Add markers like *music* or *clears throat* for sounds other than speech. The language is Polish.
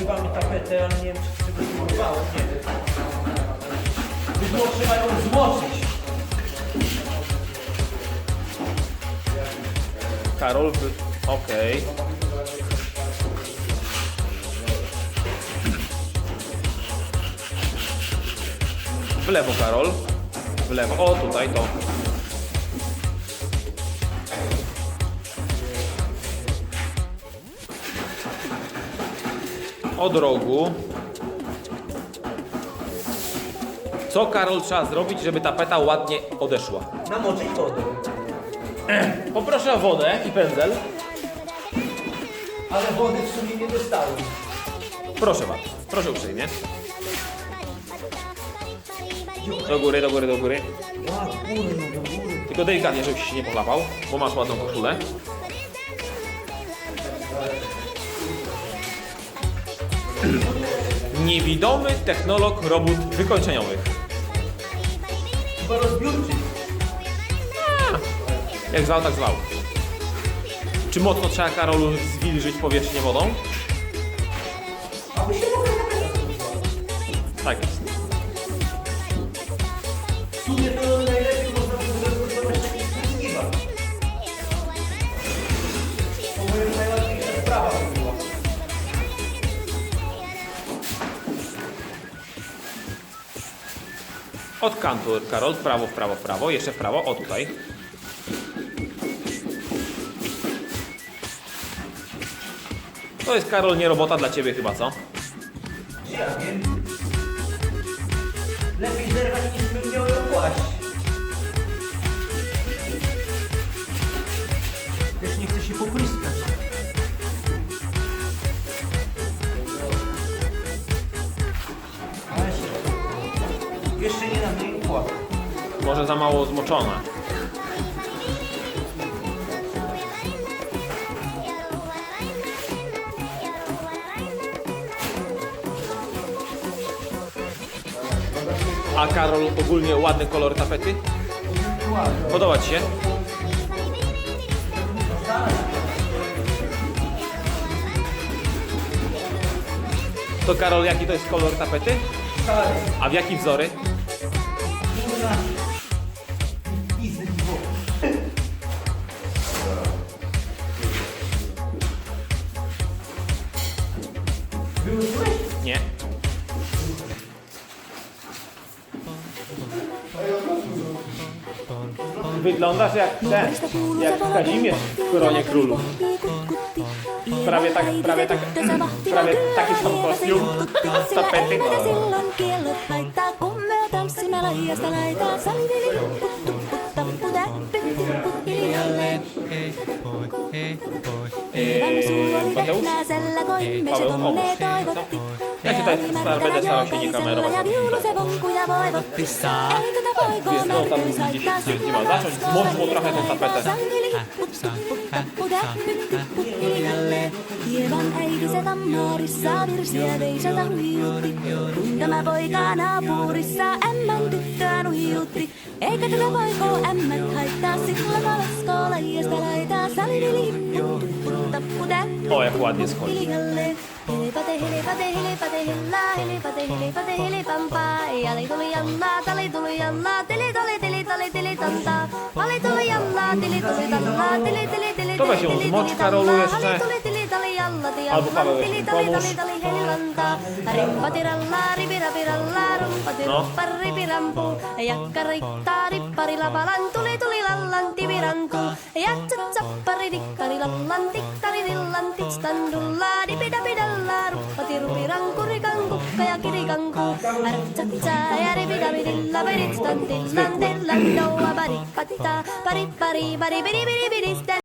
Używamy tapety, ale nie wiem czy czy wypróbowałem, nie wiem. Bydło trzeba ją zmoczyć. Karol, wy... okej. W lewo, Karol. W lewo. O, tutaj to. Od rogu. Co, Karol, trzeba zrobić, żeby tapeta ładnie odeszła? Namoczyć wodę. Poproszę o wodę i pędzel. Ale wody w sumie nie dostałem. Proszę bardzo, proszę uprzejmie. Do góry, do góry, do góry. Ła, górno, do góry. Tylko delikatnie, żebyś się nie pochlapał, bo masz ładną koszulę. *clears throat* Niewidomy technolog robót wykończeniowych. Chyba rozbiórczy. Jak zwał, tak zwał. Czy mocno trzeba, Karolu, zwilżyć powierzchnię wodą? Aby się tapetę. Tak jest. W sumie to Od kantu, Karol, w prawo, w prawo, w prawo, jeszcze w prawo, o tutaj. To jest, Karol, nie robota dla ciebie chyba, co? Ja wiem? Lepiej zerwać niż bym miał ją kłaść. Też nie chcę się popryskać. Jeszcze nie na mnie kłaść. Może za mało zmoczone. A Karol, ogólnie ładny kolor tapety? Podoba Ci się? To Karol, jaki to jest kolor tapety? A w jaki wzory? Wyłysłeś? Nie. Wyglądasz jak ten, jak Kazimierz w Koronie Królów. Prawie tak, prawie tak, prawie taki sam kostium tapety. Ja się tutaj będę starał się nie kamerować. Wiesz, no tam gdzieś sillä ma zacząć, zmocz mu trochę tą tapetę. Hievan äitisetä se virsiä veisata hiutti. Kun tämä poika naapurissa ämmän tyttöä nuhiutti. Eikä tätä poikoo ämmät haittaa, sillä kalaskoo laijasta laitaa. Salivili, tappu täppu, Oi. Helipate, helipate, helipate, hillaa, helipate, helipate, helipampaa. Jali tuli jallaa, tali tuli jallaa, teli tuli, teli tuli, teli tantaa. Vali tuli jallaa, teli tuli tantaa, teli teli, teli tuli, teli tuli, teli tuli, Vali tuli tuli, teli tuli tantaa, teli tuli, teli tuli, teli tuli, Paweł, tili, tali, tali, tali, helilantaa. Rimpatirallaa, ripirapirallaa, rumpati, No. ruppar, ripirampu. Jakka riittaa, rippari, lapalan, tuli, tuli, lallan, tivirantu. Jatsat, sappari, dikkari, lallan, tikkari, dillan, titstan, dullaa, dipidapidallaa, ruppati, rupiranku, rikanku, ja kirikanku. Artsatsa, ja ripidapidilla, piritstan, tillan, tillan, doua, pari, patita, pari, pari, pari, piri, piri, piristä.